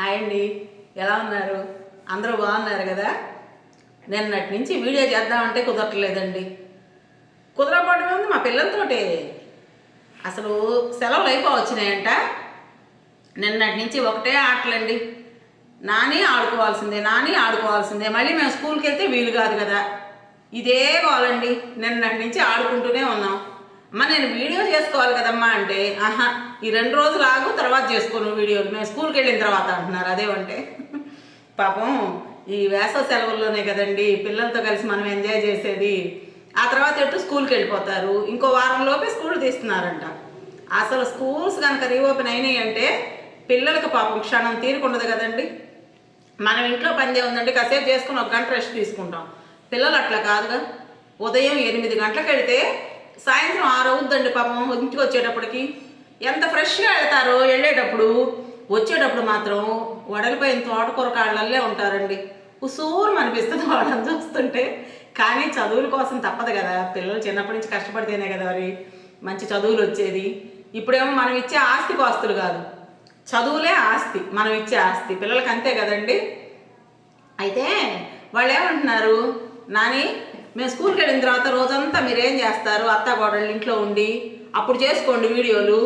Hi అండి. ఎలా ఉన్నారు? అందరూ బాగున్నారు కదా? నిన్నటి నుంచి వీడియో చేద్దామంటే కుదరట్లేదండి. కుదరకపోవడం ఉంది మా పిల్లలతోటి. అసలు సెలవులు అయిపోవచ్చినాయంట. నిన్నటి నుంచి ఒకటే ఆటలండి. నాని ఆడుకోవాల్సిందే నాని ఆడుకోవాల్సిందే. మళ్ళీ మేము స్కూల్కి వెళ్తే వీలు కాదు కదా. ఇదే కావాలండి నిన్నటి నుంచి ఆడుకుంటూనే ఉన్నాం. అమ్మ నేను వీడియో చేసుకోవాలి కదమ్మా అంటే ఆహా ఈ రెండు రోజులు ఆగు తర్వాత చేసుకోను వీడియో. మేము స్కూల్కి వెళ్ళిన తర్వాత అంటున్నారు అదేమంటే పాపం ఈ వేసవ సెలవుల్లోనే కదండి పిల్లలతో కలిసి మనం ఎంజాయ్ చేసేది. ఆ తర్వాత ఎటు స్కూల్కి వెళ్ళిపోతారు. ఇంకో వారం లోపే స్కూల్ తీస్తున్నారంట. అసలు స్కూల్స్ కనుక రీఓపెన్ అయినాయి అంటే పిల్లలకు పాపం క్షణం తీరుకుండదు కదండి. మనం ఇంట్లో పని ఉందండి కాసేపు చేసుకుని ఒక గంట రెస్ట్ తీసుకుంటాం. పిల్లలు అట్లా కాదుగా. ఉదయం ఎనిమిది గంటలకు వెళితే సాయంత్రం ఆరు అవుద్దండి పాపం ఇంటికి వచ్చేటప్పటికి. ఎంత ఫ్రెష్గా వెళ్తారో వెళ్ళేటప్పుడు వచ్చేటప్పుడు మాత్రం వడలిపోయిన తోటకూర కాళ్ళల్లే ఉంటారండి. ఉసూరు అనిపిస్తుంది వాళ్ళని చూస్తుంటే. కానీ చదువుల కోసం తప్పదు కదా. పిల్లలు చిన్నప్పటి నుంచి కష్టపడితేనే కదా మరి మంచి చదువులు వచ్చేది. ఇప్పుడేమో మనం ఇచ్చే ఆస్తి పాస్తులు కాదు. చదువులే ఆస్తి మనం ఇచ్చే ఆస్తి. పిల్లలకి అంతే కదండి. అయితే వాళ్ళు ఏమంటున్నారు నాని మేము స్కూల్కి వెళ్ళిన తర్వాత రోజంతా మీరు ఏం చేస్తారు? అత్త కోడళ్ళు ఇంట్లో ఉండి అప్పుడు చేసుకోండి వీడియోలు.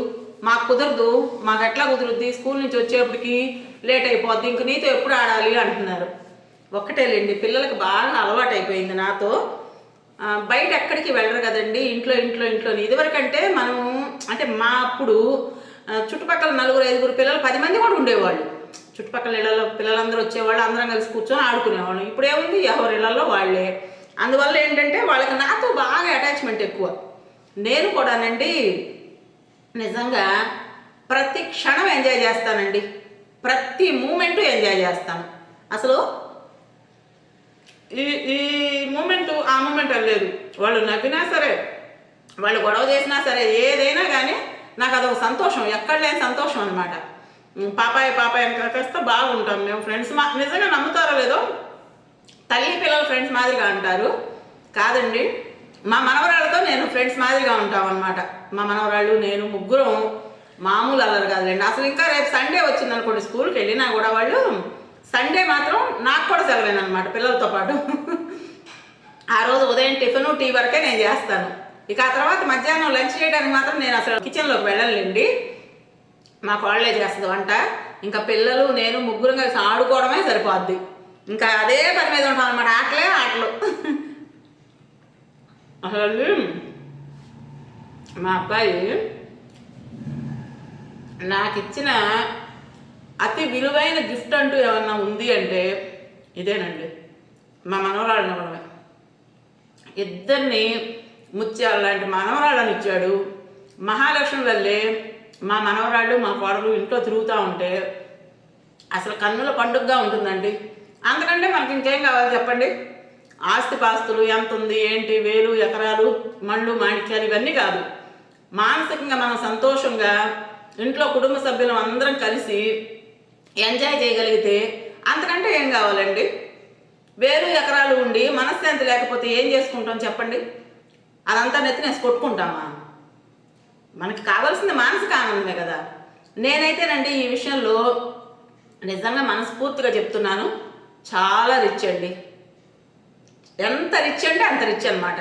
మాకు కుదరదు మాకు ఎట్లా కుదురుద్ది? స్కూల్ నుంచి వచ్చేప్పటికి లేట్ అయిపోద్ది ఇంక నీతో ఎప్పుడు ఆడాలి అంటున్నారు. ఒక్కటేలేండి పిల్లలకి బాగా అలవాటు అయిపోయింది నాతో. బయట ఎక్కడికి వెళ్ళరు కదండి ఇంట్లో ఇంట్లో ఇంట్లో. ఇదివరకంటే మనము అంటే మా అప్పుడు చుట్టుపక్కల నలుగురు ఐదుగురు పిల్లలు పది మంది కూడా ఉండేవాళ్ళు. చుట్టుపక్కల ఇళ్ళలో పిల్లలందరూ వచ్చేవాళ్ళు అందరం కలిసి కూర్చొని ఆడుకునేవాళ్ళం. ఇప్పుడు ఏముంది? ఎవరి ఇళ్ళల్లో వాళ్ళే. అందువల్ల ఏంటంటే వాళ్ళకి నాతో బాగా అటాచ్మెంట్ ఎక్కువ. నేను కూడానండి నిజంగా ప్రతి క్షణం ఎంజాయ్ చేస్తానండి. ప్రతి మూమెంట్ ఎంజాయ్ చేస్తాను. అసలు ఈ ఈ మూమెంట్ ఆ మూమెంట్ లేదు. వాళ్ళు నవ్వినా సరే వాళ్ళు గొడవ చేసినా సరే ఏదైనా కానీ నాకు అదొక సంతోషం. ఎక్కడ లేని సంతోషం అనమాట పాపాయ పాపాయ కాస్త బాగుంటాం. మేము ఫ్రెండ్స్ మా నిజంగా నమ్ముతారో లేదో తల్లి పిల్లలు ఫ్రెండ్స్ మాదిరిగా అంటారు కాదండి. మా మనవరాళ్ళతో నేను ఫ్రెండ్స్ మాదిరిగా ఉంటాం అనమాట మా మనవరాళ్ళు నేను ముగ్గురం మామూలు అల్లరు కాదులేండి. అసలు ఇంకా రేపు సండే వచ్చింది అనుకోండి స్కూల్కి వెళ్ళినా కూడా వాళ్ళు సండే మాత్రం నాకు కూడా సెలవేనమాట పిల్లలతో పాటు. ఆ రోజు ఉదయం టిఫిన్ టీ వరకే నేను చేస్తాను. ఇక ఆ తర్వాత మధ్యాహ్నం లంచ్ చేయడానికి మాత్రం నేను అసలు కిచెన్లోకి వెళ్ళలేండి మా కోళ్ళే చేస్తుంది వంట ఇంకా పిల్లలు నేను ముగ్గురం కలిసి ఆడుకోవడమే సరిపోద్ది. ఇంకా అదే పని మీద ఉంటాం అనమాట ఆటలే ఆటలు. అసలు మా అబ్బాయి నాకు ఇచ్చిన అతి విలువైన గిఫ్ట్ అంటూ ఏమన్నా ఉంది అంటే ఇదేనండి. మా మనవరాళ్ళని ఇవ్వడమే ఇద్దరిని ముత్యాల లాంటి మనవరాళ్ళని ఇచ్చాడు. మహాలక్ష్మి వల్లే మా మనవరాళ్ళు మా కోడలు ఇంట్లో తిరుగుతూ ఉంటే అసలు కన్నుల పండుగగా ఉంటుందండి. అందుకంటే మనకి ఇంకేం కావాలి చెప్పండి? ఆస్తి పాస్తులు ఎంత ఉంది ఏంటి వేలు ఎకరాలు మండ్లు మాణిక్యాలు ఇవన్నీ కాదు. మానసికంగా మనం సంతోషంగా ఇంట్లో కుటుంబ సభ్యులం అందరం కలిసి ఎంజాయ్ చేయగలిగితే అంతకంటే ఏం కావాలండి? వేలు ఎకరాలు ఉండి మనశ్శాంతి లేకపోతే ఏం చేసుకుంటాం చెప్పండి? అదంతా నెత్తినేసి కొట్టుకుంటామా? మనకి కావాల్సింది మానసిక ఆనందమే కదా. నేనైతేనండి ఈ విషయంలో నిజంగా మనస్ఫూర్తిగా చెప్తున్నాను. చాలా రిచ్ అండి. ఎంత రిచ్ అంటే అంత రిచ్ అనమాట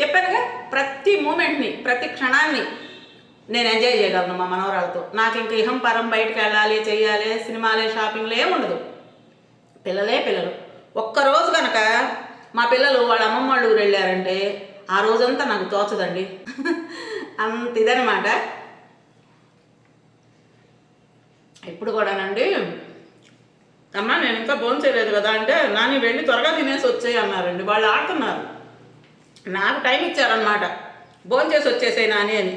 చెప్పానుగా ప్రతి మూమెంట్ని ప్రతి క్షణాన్ని నేను ఎంజాయ్ చేయగలను మా మనవరాలతో. నాకు ఇంక ఇహం పరం బయటకు వెళ్ళాలి చేయాలి సినిమాలే షాపింగ్లు ఏముండదు పిల్లలే పిల్లలు. ఒక్కరోజు కనుక మా పిల్లలు వాళ్ళ అమ్మమ్మ వాళ్ళ ఊరు వెళ్ళారంటే ఆ రోజంతా నాకు తోచదండి. అంత ఇదనమాట ఇప్పుడు కూడానండి అమ్మ నేను ఇంకా భోజనం చేయలేదు కదా అంటే నాని వెళ్ళి త్వరగా తినేసి వచ్చేయి అన్నారండి. వాళ్ళు ఆడుతున్నారు. నాకు టైం ఇచ్చారనమాట భోజనం చేసి వచ్చేసాయి నాని అని.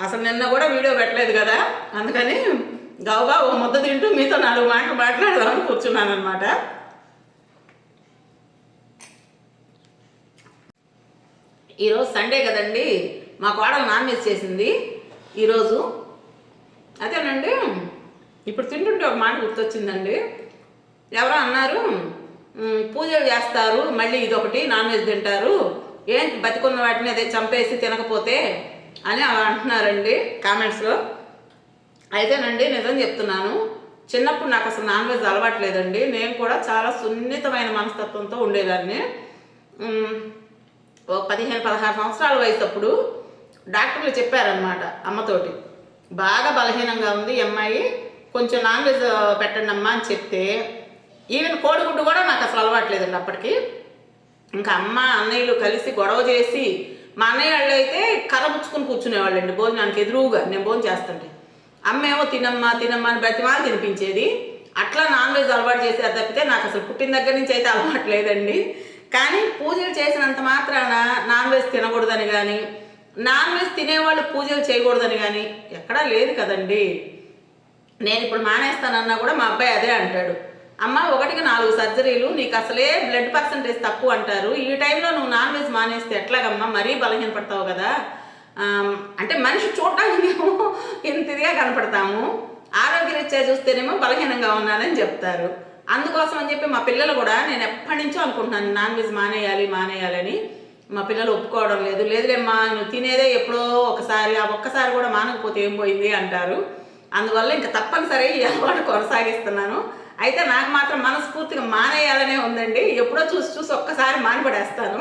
అసలు నిన్న కూడా వీడియో పెట్టలేదు కదా. అందుకని గౌబా ఓ ముద్ద తింటూ మీతో నాలుగు మాటలు మాట్లాడదామని కూర్చున్నాను అనమాట ఈరోజు సండే కదండి. మా కోడలు నాన్ వెజ్ చేసింది ఈరోజు. అదేనండి. ఇప్పుడు తింటుంటే ఒక మాట గుర్తొచ్చిందండి. ఎవరో అన్నారు పూజలు చేస్తారు మళ్ళీ ఇదొకటి నాన్ వెజ్ తింటారు ఏంటి బతికున్న వాటిని అదే చంపేసి తినకపోతే అని అలా అంటున్నారండి కామెంట్స్లో అయితేనండి నిజం చెప్తున్నాను చిన్నప్పుడు నాకు అసలు నాన్ వెజ్ అలవాట్లేదండి. నేను కూడా చాలా సున్నితమైన మనస్తత్వంతో ఉండేదాన్ని. ఓ పదిహేను పదహారు సంవత్సరాల వయసు అప్పుడు డాక్టర్లు చెప్పారనమాట అమ్మతోటి. బాగా బలహీనంగా ఉంది అమ్మాయి కొంచెం నాన్ వెజ్ పెట్టండి అమ్మా అని చెప్తే ఈవెన్ కోడిగుడ్డు కూడా నాకు అసలు అలవాట్లేదండి అప్పటికి. ఇంకా అమ్మ అన్నయ్యలు కలిసి గొడవ చేసి మా అన్నయ్య వాళ్ళు అయితే కర్ర పుచ్చుకుని కూర్చునేవాళ్ళండి భోజనానికి ఎదురుగా. నేను భోజనం చేస్తుంటే. అమ్మ ఏమో తినమ్మా తినమ్మా అని బ్రతిమాలు తినిపించేది. అట్లా నాన్ వెజ్ అలవాటు చేసేది తప్పితే నాకు అసలు పుట్టిన దగ్గర నుంచి అయితే అలవాటు లేదండి. కానీ పూజలు చేసినంత మాత్రాన నాన్ వెజ్ తినకూడదని కానీ నాన్ వెజ్ తినేవాళ్ళు పూజలు చేయకూడదని కానీ ఎక్కడా లేదు కదండి. నేను ఇప్పుడు మానేస్తానన్నా కూడా మా అబ్బాయి అదే అంటాడు. అమ్మ ఒకటికి నాలుగు సర్జరీలు నీకు అసలే బ్లడ్ పర్సంటేజ్ తక్కువ అంటారు. ఈ టైంలో నువ్వు నాన్ వెజ్ మానేస్తే ఎట్లాగమ్మా? మరీ బలహీన పడతావు కదా. అంటే మనిషి చూడటానికేమో ఇంత ఇదిగా కనపడతాము. ఆరోగ్యరీత్యా చూస్తేనేమో బలహీనంగా ఉన్నానని చెప్తారు. అందుకోసం అని చెప్పి మా పిల్లలు కూడా నేను ఎప్పటి నుంచో అనుకుంటున్నాను నాన్ వెజ్ మానేయాలి మానేయాలని. మా పిల్లలు ఒప్పుకోవడం లేదు. లేదులేమ్మా నువ్వు తినేదే ఎప్పుడో ఒకసారి ఆ ఒక్కసారి కూడా మానకపోతే ఏం పోయింది అంటారు. అందువల్ల ఇంకా తప్పనిసరి ఈ అలవాటు కొనసాగిస్తున్నాను. అయితే నాకు మాత్రం మనస్ఫూర్తిగా మానేయాలనే ఉందండి. ఎప్పుడో చూసి చూసి ఒక్కసారి మానిపడేస్తాను.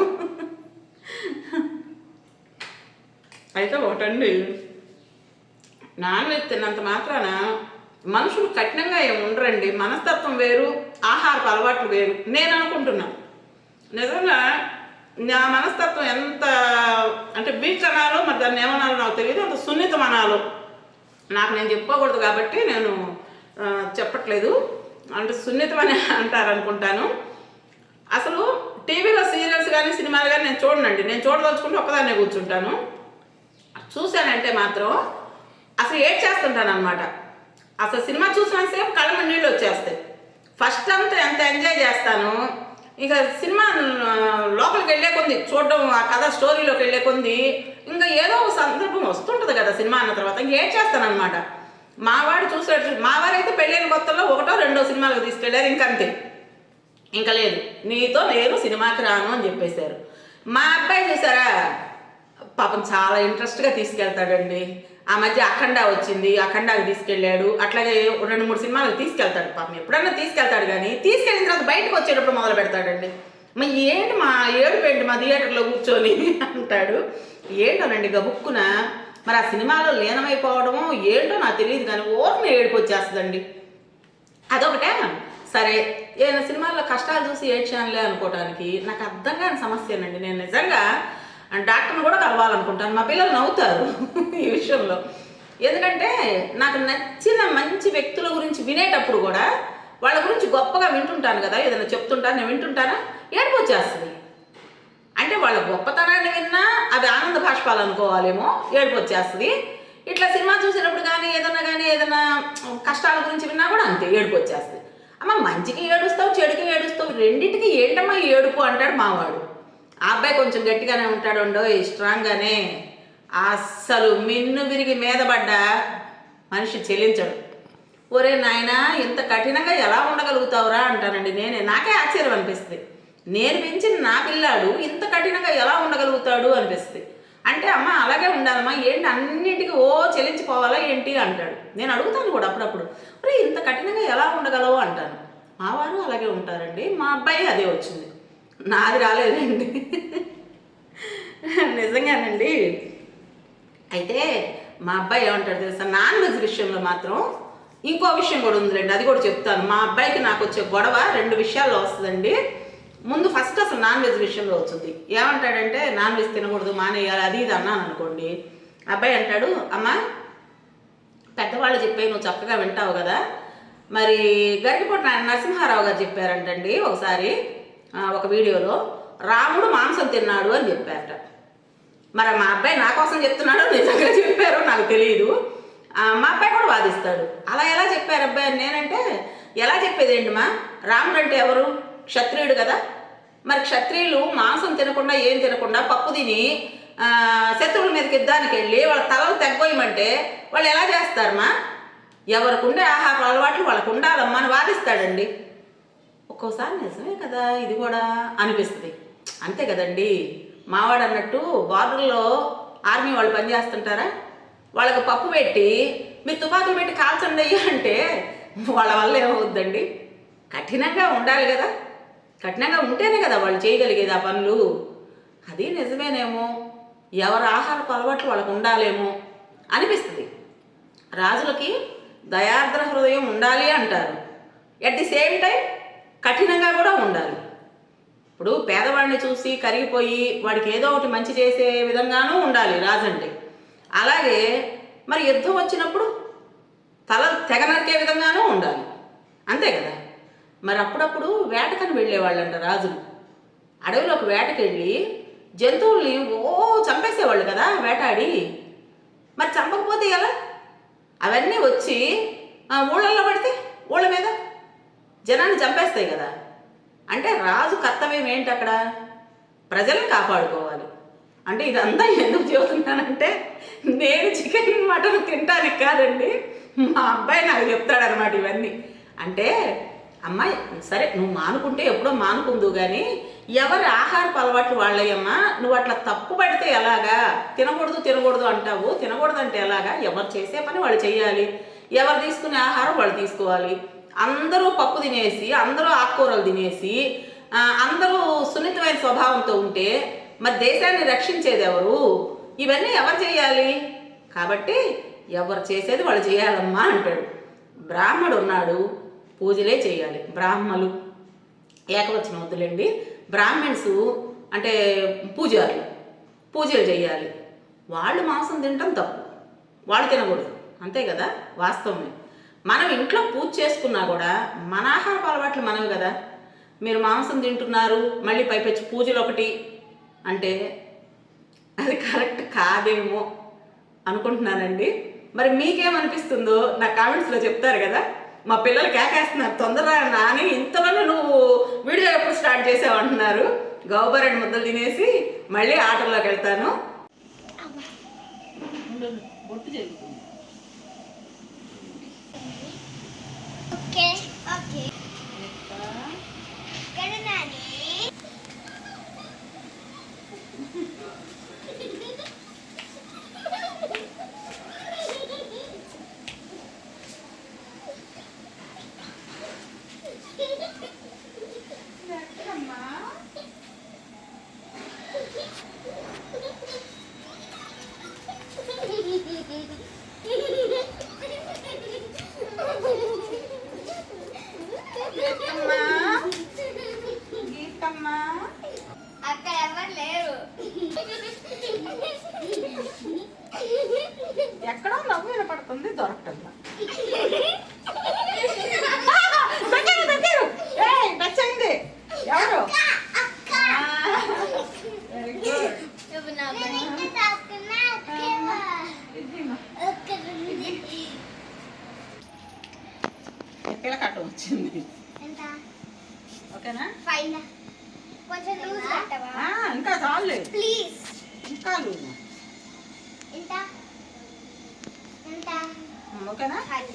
అయితే ఒకటండి. నాన్ వెజ్ తిన్నంత మాత్రాన మనుషులు కఠినంగా ఏమి ఉండరండి. మనస్తత్వం వేరు ఆహారపు అలవాట్లు వేరు. నేను అనుకుంటున్నా. నిజంగా నా మనస్తత్వం ఎంత అంటే వీక్ అనాలో మరి దాన్ని ఏమనాలో నాకు తెలియదు అంత సున్నితం అనాలో నాకు నేను చెప్పుకోకూడదు కాబట్టి నేను చెప్పట్లేదు. అంటే సున్నితం అని అంటారు అనుకుంటాను అసలు టీవీలో సీరియల్స్ కానీ సినిమాలు కానీ నేను చూడనండి. నేను చూడదలుచుకుంటే ఒక్కదాన్నే కూర్చుంటాను. చూశానంటే మాత్రం అసలు ఏడ్ చేస్తుంటాను అనమాట అసలు సినిమా చూసినంతసేపు కళ్ళ నీళ్ళు వచ్చేస్తాయి. ఫస్ట్ అంతా ఎంత ఎంజాయ్ చేస్తాను? ఇక సినిమా లోపలికి వెళ్ళే కొంది చూడడం ఆ కథ స్టోరీలోకి వెళ్ళే కొంది ఇంకా ఏదో ఒక సందర్భం వస్తుంటుంది కదా సినిమా అన్న తర్వాత ఇంకేం ఏడ్ మావాడు అనమాట చూసాడు మా పెళ్ళైన కొత్తలో ఒకటో రెండో సినిమాలకు తీసుకెళ్ళారు ఇంకంతే. ఇంకా లేదు. నీతో నేను సినిమాకి రాను అని చెప్పేశారు. మా అబ్బాయి చూసారా? పాపం చాలా ఇంట్రెస్ట్గా తీసుకెళ్తాడండి. ఆ మధ్య అఖండ వచ్చింది అఖండాకి తీసుకెళ్ళాడు. అట్లాగే రెండు మూడు సినిమాలకు తీసుకెళ్తాడు పాపం. ఎప్పుడన్నా తీసుకెళ్తాడు కానీ తీసుకెళ్ళిన తర్వాత బయటకు వచ్చేటప్పుడు మొదలు పెడతాడండి. మా ఏంటి మా ఏడుపు ఏంటి మా థియేటర్లో కూర్చొని? అంటాడు. ఏంటోనండి గబుక్కున మరి ఆ సినిమాలో లీనమైపోవడము ఏంటో నాకు తెలియదు కానీ ఓర్ని ఏడుపు వచ్చేస్తుందండి. అదొకటే. సరే ఏదైనా సినిమాల్లో కష్టాలు చూసి ఏడ్చానులే అనుకోవడానికి నాకు అర్థం కాని సమస్యనండి. నేను నిజంగా డాక్టర్ని కూడా కలవాలనుకుంటాను. మా పిల్లలు నవ్వుతారు ఈ విషయంలో. ఎందుకంటే నాకు నచ్చిన మంచి వ్యక్తుల గురించి వినేటప్పుడు కూడా వాళ్ళ గురించి గొప్పగా వింటుంటాను కదా. ఏదైనా చెప్తుంటాను నేను వింటుంటానా? ఏడుపు వచ్చేస్తుంది. అంటే వాళ్ళ గొప్పతనాన్ని విన్నా అది ఆనంద భాష్పాలు అనుకోవాలేమో ఏడుపు వచ్చేస్తుంది. ఇట్లా సినిమా చూసినప్పుడు కానీ ఏదన్నా కానీ ఏదైనా కష్టాల గురించి విన్నా కూడా అంతే ఏడుపు వచ్చేస్తుంది. అమ్మ మంచికి ఏడుస్తావు చెడుకి ఏడుస్తావు రెండింటికి ఏంటమ్మా ఈ ఏడుపు అంటాడు మావాడు. ఆ అబ్బాయి కొంచెం గట్టిగానే ఉంటాడు ఉండో స్ట్రాంగ్గానే అస్సలు మిన్ను విరిగి మీద పడ్డ మనిషి చెల్లించడు. ఒరే నాయనా ఇంత కఠినంగా ఎలా ఉండగలుగుతావురా అంటానండి నేనే. నాకే ఆశ్చర్యం అనిపిస్తుంది. నేను పెంచిన నా పిల్లాడు ఇంత కఠినంగా ఎలా ఉండగలుగుతాడు అనిపిస్తుంది. అంటే అమ్మ అలాగే ఉండాలమ్మా ఏంటి అన్నింటికీ ఓ చెల్లించిపోవాలా ఏంటి అంటాడు. నేను అడుగుతాను కూడా అప్పుడప్పుడు. మరి ఇంత కఠినంగా ఎలా ఉండగలవు అంటాను. మా వారు అలాగే ఉంటారండి మా అబ్బాయి అదే వచ్చింది. నాది రాలేదండి. నిజంగానండి. అయితే మా అబ్బాయి ఏమంటాడు తెలుసా? నాన్ వెజ్ విషయంలో మాత్రం ఇంకో విషయం కూడా ఉందిలేండి అది కూడా చెప్తాను. మా అబ్బాయికి నాకు వచ్చే గొడవ రెండు విషయాల్లో వస్తుందండి. ముందు ఫస్ట్ అసలు నాన్ వెజ్ విషయంలో వచ్చింది. ఏమంటాడంటే నాన్ వెజ్ తినకూడదు మానేయాలి అది ఇది అన్నాను అనుకోండి. అబ్బాయి అంటాడు అమ్మా పెద్దవాళ్ళు చెప్పే నువ్వు చక్కగా వింటావు కదా. మరి గరికపూట నరసింహారావు గారు చెప్పారంటండి ఒకసారి. ఒక వీడియోలో రాముడు మాంసం తిన్నాడు అని చెప్పారట. మరి మా అబ్బాయి నా కోసం చెప్తున్నాడు నిజంగా చెప్పారో నాకు తెలియదు మా అబ్బాయి కూడా వాదిస్తాడు. అలా ఎలా చెప్పారు అబ్బాయి అని నేనంటే ఎలా చెప్పేది ఏంటి మా? రాముడు అంటే ఎవరు? క్షత్రియుడు కదా. మరి క్షత్రియులు మాంసం తినకుండా ఏం తినకుండా పప్పు తిని శత్రువుల మీదకి యుద్ధానికి వెళ్ళి వాళ్ళ తలలు తగ్గోయమంటే వాళ్ళు ఎలా చేస్తారమ్మా ఎవరికి ఉండే ఆహార అలవాట్లు వాళ్ళకు ఉండాలమ్మా అని వాదిస్తాడండి. ఒక్కోసారి నిజమే కదా ఇది కూడా అనిపిస్తుంది. అంతే కదండి. మావాడు అన్నట్టు బార్డర్లో ఆర్మీ వాళ్ళు పనిచేస్తుంటారా? వాళ్ళకి పప్పు పెట్టి మీరు తుపాకులు పెట్టి కాల్చండి అయ్యా అంటే వాళ్ళ వల్ల ఏమవుద్దండి? కఠినంగా ఉండాలి కదా. కఠినంగా ఉంటేనే కదా వాళ్ళు చేయగలిగేది ఆ పనులు. అది నిజమేనేమో. ఎవరి ఆహారపు అలవాట్లు వాళ్ళకు ఉండాలేమో అనిపిస్తుంది. రాజులకి దయార్ద్ర హృదయం ఉండాలి అంటారు. ఎట్ ది సేమ్ టైం కఠినంగా కూడా ఉండాలి. ఇప్పుడు పేదవాడిని చూసి కరిగిపోయి వాడికి ఏదో ఒకటి మంచి చేసే విధంగానూ ఉండాలి రాజు అంటే అలాగే మరి యుద్ధం వచ్చినప్పుడు తల తెగనరికే విధంగానూ ఉండాలి. అంతే కదా? మరి అప్పుడప్పుడు వేటకని వెళ్ళేవాళ్ళంట రాజులు. అడవిలోకి వేటకెళ్ళి జంతువుల్ని ఓ చంపేసేవాళ్ళు కదా వేటాడి. మరి చంపకపోతే ఎలా? అవన్నీ వచ్చి ఊళ్ళల్లో పడితే ఊళ్ళ మీద జనాన్ని చంపేస్తాయి కదా. అంటే రాజు కర్తవ్యం ఏంటి అక్కడ? ప్రజల్ని కాపాడుకోవాలి. అంటే ఇదంతా ఎందుకు చెబుతున్నానంటే నేను చికెన్ మటన్ తింటానికి కాదండి మా అబ్బాయి నాకు చెప్తాడనమాట ఇవన్నీ. అంటే అమ్మాయి సరే నువ్వు మానుకుంటే ఎప్పుడో మానుకుందు కానీ ఎవరి ఆహారపు అలవాట్లు వాళ్ళయ్యమ్మా నువ్వు అట్లా తప్పు పడితే ఎలాగా? తినకూడదు తినకూడదు అంటావు. తినకూడదు అంటే ఎలాగా? ఎవరు చేసే పని వాళ్ళు చేయాలి ఎవరు తీసుకునే ఆహారం వాళ్ళు తీసుకోవాలి. అందరూ పప్పు తినేసి అందరూ ఆకుకూరలు తినేసి అందరూ సున్నితమైన స్వభావంతో ఉంటే మరి దేశాన్ని రక్షించేది ఎవరు? ఇవన్నీ ఎవరు చేయాలి? కాబట్టి ఎవరు చేసేది వాళ్ళు చేయాలమ్మా అంటాడు. బ్రాహ్మడు ఉన్నాడు పూజలే చేయాలి. బ్రాహ్మలు ఏకవచనం వద్దులేండి. బ్రాహ్మణ్స్ అంటే పూజారులు పూజలు చేయాలి. వాళ్ళు మాంసం తినటం తప్పు. వాళ్ళు తినకూడదు. అంతే కదా? వాస్తవమే. మనం ఇంట్లో పూజ చేసుకున్నా కూడా మన ఆహారపు అలవాట్లు మనవి కదా. మీరు మాంసం తింటున్నారు మళ్ళీ పైపెచ్చి పూజలు ఒకటి అంటే అది కరెక్ట్ కాదేమో అనుకుంటున్నానండి. మరి మీకేమనిపిస్తుందో నా కామెంట్స్లో చెప్తారు కదా. మా పిల్లలు కేకేస్తున్నారు తొందరగా నాని ఇంతలోనే నువ్వు వీడియో ఎప్పుడు స్టార్ట్ చేసావు అంటున్నారు. గౌబరెడ్డి ముద్దలు తినేసి మళ్ళీ ఆటోలోకి వెళ్తాను. Okay. Okay. Ganun na వచ్చింది. ఓకేనా? లూజ్ కట్టవా? ఆ, ఇంకా చాలు. ప్లీజ్. ఇంకా ఓకేనా? ఫైవ్.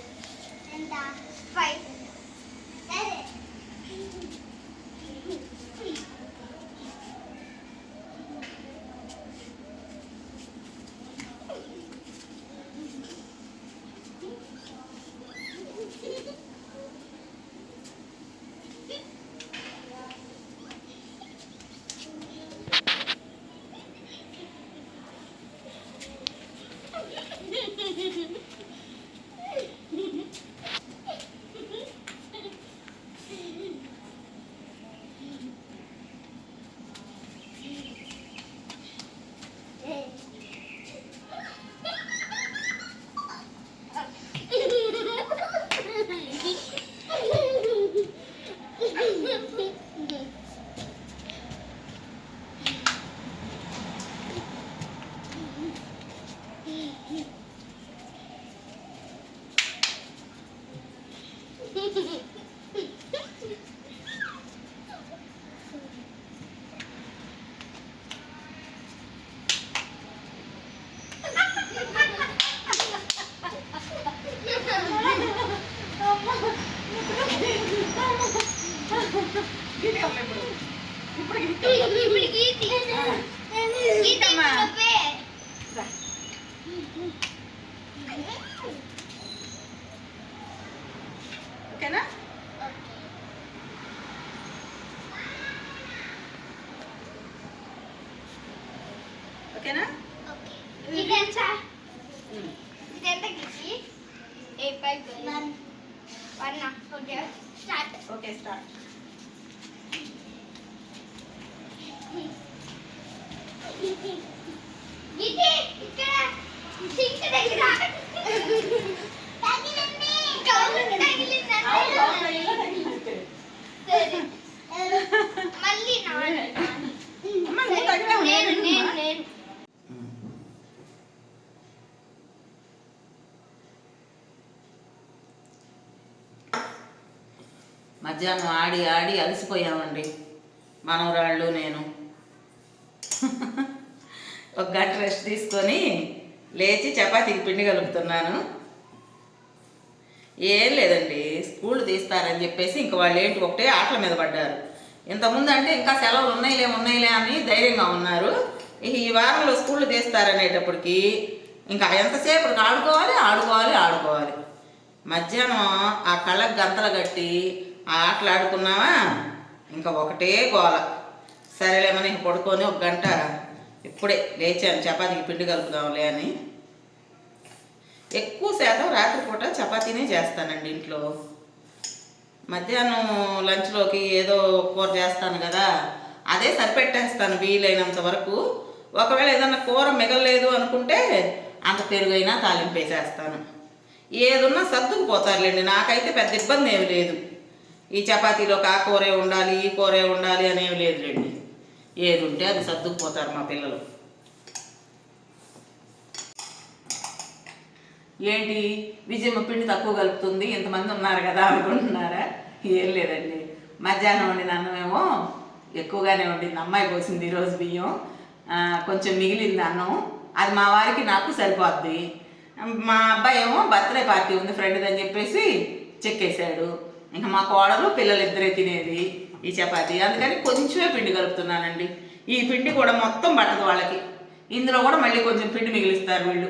మధ్యాహ్నం ఆడి ఆడి అలసిపోయామండి. మనవరాళ్ళు నేను. ఒక గంట రెస్ట్ తీసుకొని లేచి చపాతీకి పిండి కలుపుతున్నాను. ఏం లేదండి స్కూల్ తీస్తారని చెప్పేసి ఇంక వాళ్ళు ఏంటి ఒకటే ఆటల మీద పడ్డారు. ఇంతకుముందు అంటే ఇంకా సెలవులు ఉన్నాయిలే ఉన్నాయిలే అని ధైర్యంగా ఉన్నారు. ఈ వారంలో స్కూల్ తీస్తారనేటప్పటికి ఇంకా ఎంతసేపు ఆడుకోవాలి ఆడుకోవాలి ఆడుకోవాలి. మధ్యాహ్నం ఆ కళ్ళకు గంతలు కట్టి ఆ ఆటలు ఆడుకున్నావా ఇంకా ఒకటే గోల. సరేలేమని పడుకొని ఒక గంట ఇప్పుడే లేచాను చపాతీకి పిండి కలుపుదాంలే అని. ఎక్కువ శాతం రాత్రిపూట చపాతీనే చేస్తానండి ఇంట్లో. మధ్యాహ్నం లంచ్లోకి ఏదో కూర చేస్తాను కదా అదే సరిపెట్టేస్తాను వీలైనంత వరకు. ఒకవేళ ఏదన్నా కూర మిగలలేదు అనుకుంటే అంత పెరుగైనా తాలింపేసేస్తాను ఏదున్నా సర్దుకుపోతారులేండి నాకైతే పెద్ద ఇబ్బంది ఏమి లేదు. ఈ చపాతీలోకి ఆ కూరే ఉండాలి ఈ కూరే ఉండాలి అనేవి లేదులేండి ఏది ఉంటే అది సర్దుకుపోతారు మా పిల్లలు. ఏంటి? విజయమ్మ పిండి తక్కువ కలుపుతుంది ఇంతమంది ఉన్నారు కదా అనుకుంటున్నారా? ఏం లేదండి. మధ్యాహ్నం వండిన అన్నమేమో ఎక్కువగానే వండింది. అమ్మాయి పోసింది ఈరోజు బియ్యం. కొంచెం మిగిలింది అన్నం. అది మా వారికి నాకు సరిపోద్ది. మా అబ్బాయి ఏమో బర్త్డే పార్టీ ఉంది ఫ్రెండ్ అని చెప్పేసి చెక్కేశాడు. ఇంకా మా కోడలు పిల్లలు ఇద్దరే తినేది. ఈ చపాతీ. అందుకని కొంచెమే పిండి కలుపుతున్నానండి. ఈ పిండి కూడా మొత్తం పట్టదు వాళ్ళకి. ఇందులో కూడా మళ్ళీ కొంచెం పిండి మిగిలిస్తారు వీళ్ళు.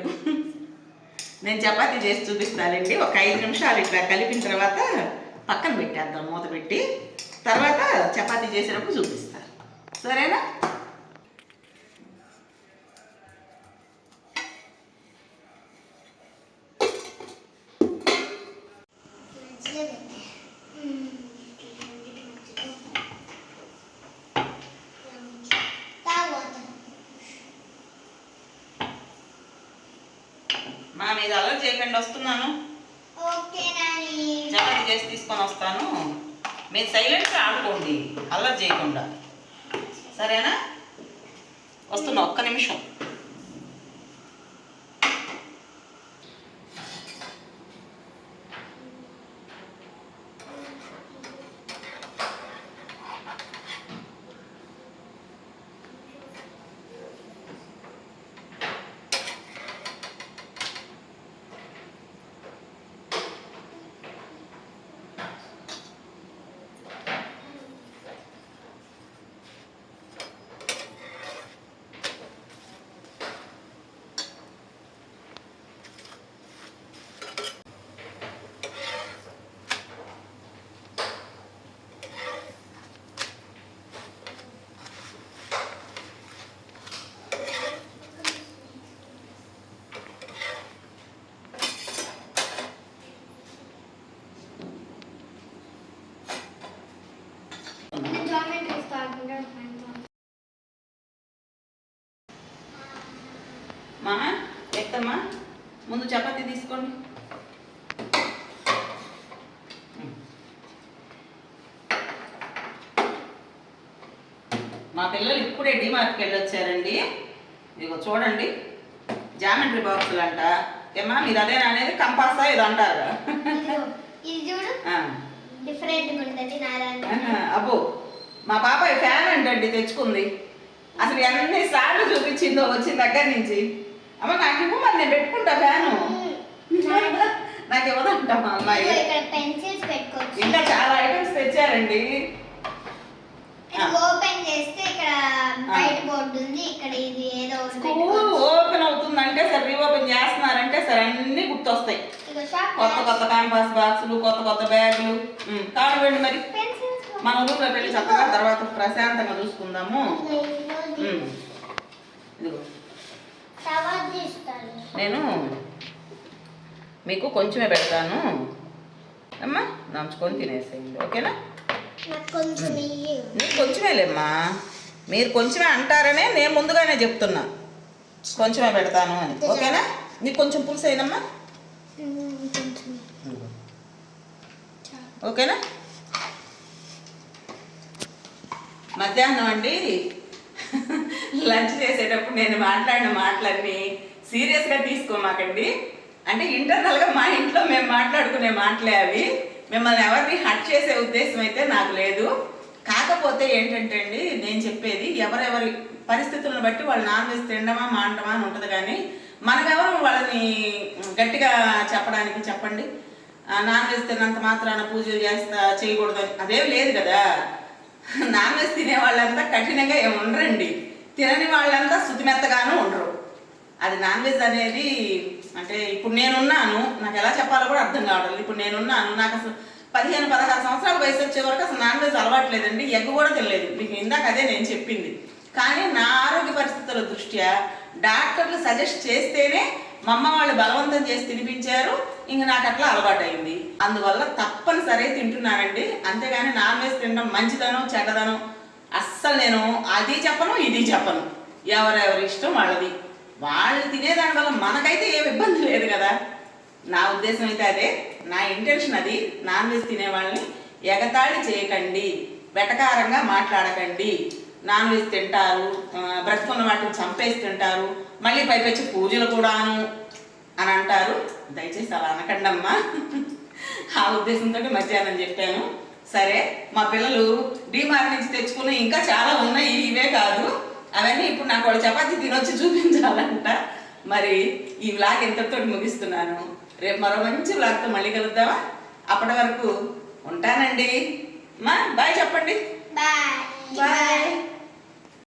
నేను చపాతీ చేసి చూపిస్తానండి. ఒక ఐదు నిమిషాలు ఇట్లా కలిపిన తర్వాత పక్కన పెట్టేద్దాం మూత పెట్టి. తర్వాత చపాతీ చేసినప్పుడు చూపిస్తారు సరేనా? ఇప్పుడే డిమార్ట్కి వెళ్ళొచ్చారండి ఇదిగో చూడండి. జామెట్రీ బాక్సులు అంట ఏమా మీరు అదేనా అనేది కంపాసా ఇది అంటారు అబ్బో మా పాపాయి ఫ్యాన్ అంటండి తెచ్చుకుంది. అసలు ఎన్ని సార్లు చూపించిందో వచ్చిన దగ్గర నుంచి. అమ్మ నాకు ఇవ్వు మరి నేను పెట్టుకుంటా ఫ్యాను. నాకు ఇవ్వదంట మా అమ్మాయి. ఇంకా చాలా ఐటమ్స్ తెచ్చారండి. ఓపెన్ చేస్తే ఇక్కడ వైట్ బోర్డు ఉంది. ఇక్కడ ఇది ఏదో స్కూల్ ఓపెన్ అవుతుందంటే సరే రీఓపెన్ చేస్తున్నారంటే సరే అన్నీ గుర్తొస్తాయి. కొత్త కొత్త క్యాంపాస్ బాక్సులు కొత్త కొత్త బ్యాగులు. కానివ్వండి మరి. మన ఊర్లో వెళ్ళి చక్కగా తర్వాత ప్రశాంతంగా చూసుకుందాము. ఇదిగో నేను మీకు కొంచెమే పెడతాను. అమ్మా నంచుకొని తినేసేయండి. ఓకేనా? నాకు కొంచెమేలేమ్మా మీరు కొంచెమే అంటారనే నేను ముందుగానే చెప్తున్నా. కొంచెమే పెడతాను అని. ఓకేనా? నీకు కొంచెం పులుసు అయినమ్మా. ఓకేనా? మధ్యాహ్నం అండి. లంచ్ చేసేటప్పుడు నేను మాట్లాడిన మాటలన్నీ సీరియస్గా తీసుకోమాకండి. అంటే ఇంటర్నల్గా మా ఇంట్లో మేము మాట్లాడుకునే మాటలే అవి. మిమ్మల్ని ఎవరిని హట్ చేసే ఉద్దేశం అయితే నాకు లేదు. కాకపోతే ఏంటంటే అండి నేను చెప్పేది ఎవరెవరి పరిస్థితులను బట్టి వాళ్ళు నాన్ వెజ్ తినడమా మాండమా అని ఉంటుంది కానీ మనకెవరు వాళ్ళని గట్టిగా చెప్పడానికి చెప్పండి. నాన్ వెజ్ తిన్నంత మాత్రాన పూజలు చేస్తా చేయకూడదు అదేం లేదు కదా. నాన్ వెజ్ తినే వాళ్ళంతా కఠినంగా ఏమి ఉండరండి. తినని వాళ్ళంతా శుతిమెత్తగానూ ఉండరు. అది నాన్ వెజ్ అనేది అంటే ఇప్పుడు నేనున్నాను నాకు ఎలా చెప్పాలో కూడా అర్థం కావడం ఇప్పుడు నేనున్నాను నాకు అసలు పదిహేను పదహారు సంవత్సరాల వయసు వచ్చే వరకు అసలు నాన్ వెజ్ అలవాట్లేదండి ఎగ్ కూడా తినలేదు. మీకు ఇందాక అదే నేను చెప్పింది. కానీ నా ఆరోగ్య పరిస్థితుల దృష్ట్యా డాక్టర్లు సజెస్ట్ చేస్తేనే మా అమ్మ వాళ్ళు బలవంతం చేసి తినిపించారు ఇంక నాకు అట్లా అలవాటైంది. అందువల్ల తప్పనిసరి తింటున్నానండి. అంతేగాని నాన్ వెజ్ తినడం మంచిదనో చెడ్డదనో అస్సలు నేను అది చెప్పను ఇది చెప్పను. ఎవరెవరి ఇష్టం వాళ్ళది. వాళ్ళు తినేదాని వల్ల మనకైతే ఏం ఇబ్బంది లేదు కదా. నా ఉద్దేశం అయితే అదే. నా ఇంటెన్షన్ అది. నాన్ వెజ్ తినే వాళ్ళని ఎగతాళి చేయకండి. వెటకారంగా మాట్లాడకండి. నాన్ వెజ్ తింటారు. బ్రతుకున్న వాటిని చంపేసి తింటారు. మళ్ళీ పైపెచ్చి పూజలు కూడాను అని అంటారు. దయచేసి అలా అనకండి అమ్మా ఆ ఉద్దేశంతో మధ్యాహ్నం చెప్పాను. సరే మా పిల్లలు డీమార్ట్ నుంచి తెచ్చుకున్న ఇంకా చాలా ఉన్నాయి. ఇవే కాదు. అవన్నీ ఇప్పుడు నాకు వాళ్ళు చపాతీ తినొచ్చి చూపించాలంట. మరి ఈ వ్లాగ్ ఎంతతో ముగిస్తున్నాను. రేపు మరో మంచి వ్లాగ్తో మళ్ళీ కలుద్దామా? అప్పటి వరకు ఉంటానండి. మా బాయ్ చెప్పండి. బాయ్. బాయ్.